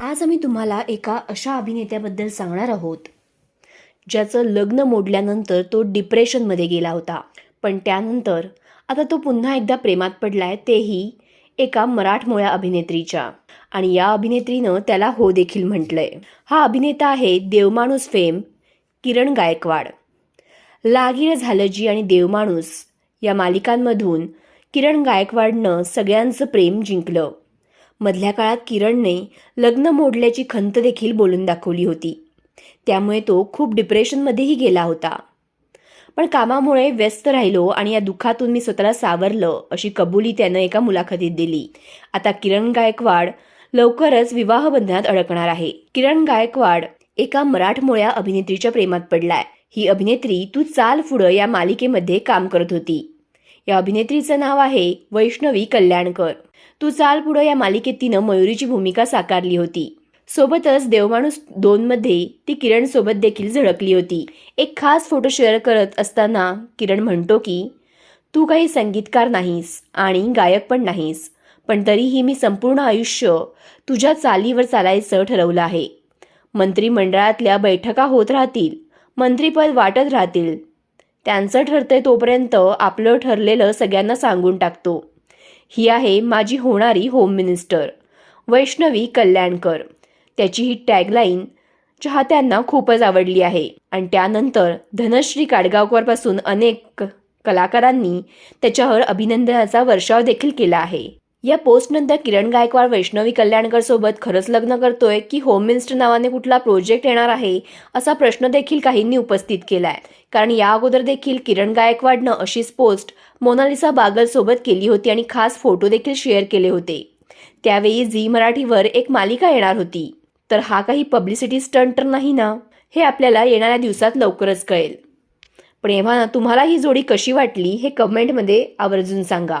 आज आम्ही तुम्हाला एका अशा अभिनेत्याबद्दल सांगणार आहोत ज्याचं लग्न मोडल्यानंतर तो डिप्रेशनमध्ये गेला होता. पण त्यानंतर आता तो पुन्हा एकदा प्रेमात पडलाय तेही एका मराठमोळ्या अभिनेत्रीच्या. आणि या अभिनेत्रीनं त्याला हो देखील म्हटलंय. हा अभिनेता आहे देवमाणूस फेम किरण गायकवाड. लागीर झालं जी आणि देवमाणूस या मालिकांमधून किरण गायकवाडनं सगळ्यांचं प्रेम जिंकलं. मधल्या काळात किरणने लग्न मोडल्याची खंत देखील बोलून दाखवली होती. त्यामुळे तो खूप डिप्रेशनमध्येही गेला होता. पण कामामुळे व्यस्त राहिलो आणि या दुःखातून मी स्वतःला सावरलं अशी कबुली त्यानं एका मुलाखतीत दिली. आता किरण गायकवाड लवकरच विवाहबंधनात अडकणार आहे. किरण गायकवाड एका मराठमोळ्या अभिनेत्रीच्या प्रेमात पडलाय. ही अभिनेत्री तू चाल पुढं या मालिकेमध्ये काम करत होती. या अभिनेत्रीचं नाव आहे वैष्णवी कल्याणकर. तू चाल पुढं या मालिकेत तिनं मयुरीची भूमिका साकारली होती. सोबतच देवमाणूस दोनमध्ये ती किरण सोबत देखील झळकली होती. एक खास फोटो शेअर करत असताना किरण म्हणतो की तू काही संगीतकार नाहीस आणि गायक पण नाहीस पण तरीही मी संपूर्ण आयुष्य तुझ्या चालीवर चालायचं ठरवलं आहे. मंत्रिमंडळातल्या बैठका होत राहतील मंत्रीपद वाटत राहतील त्यांचं ठरतंय तोपर्यंत आपलं ठरलेलं सगळ्यांना सांगून टाकतो. ही आहे माझी होणारी होम मिनिस्टर वैष्णवी कल्याणकर. त्याची ही टॅगलाईन चाहत्यांना खूपच आवडली आहे. आणि त्यानंतर धनश्री काडगावकरपासून अनेक कलाकारांनी त्याच्यावर अभिनंदनाचा वर्षाव देखील केला आहे. या पोस्टनंतर किरण गायकवाड वैष्णवी कल्याणकर सोबत खरंच लग्न करतोय की होम मिनिस्टर नावाने कुठला प्रोजेक्ट येणार आहे असा प्रश्न देखील काहींनी उपस्थित केलाय. कारण या अगोदर देखील किरण गायकवाडनं अशीच पोस्ट मोनालिसा बागल सोबत केली होती आणि खास फोटो देखील शेअर केले होते. त्यावेळी झी मराठीवर एक मालिका येणार होती. तर हा काही पब्लिसिटी स्टंट तर नाही ना? हे आपल्याला येणाऱ्या दिवसात लवकरच कळेल. पण एव्हा तुम्हाला ही जोडी कशी वाटली हे कमेंटमध्ये आवर्जून सांगा.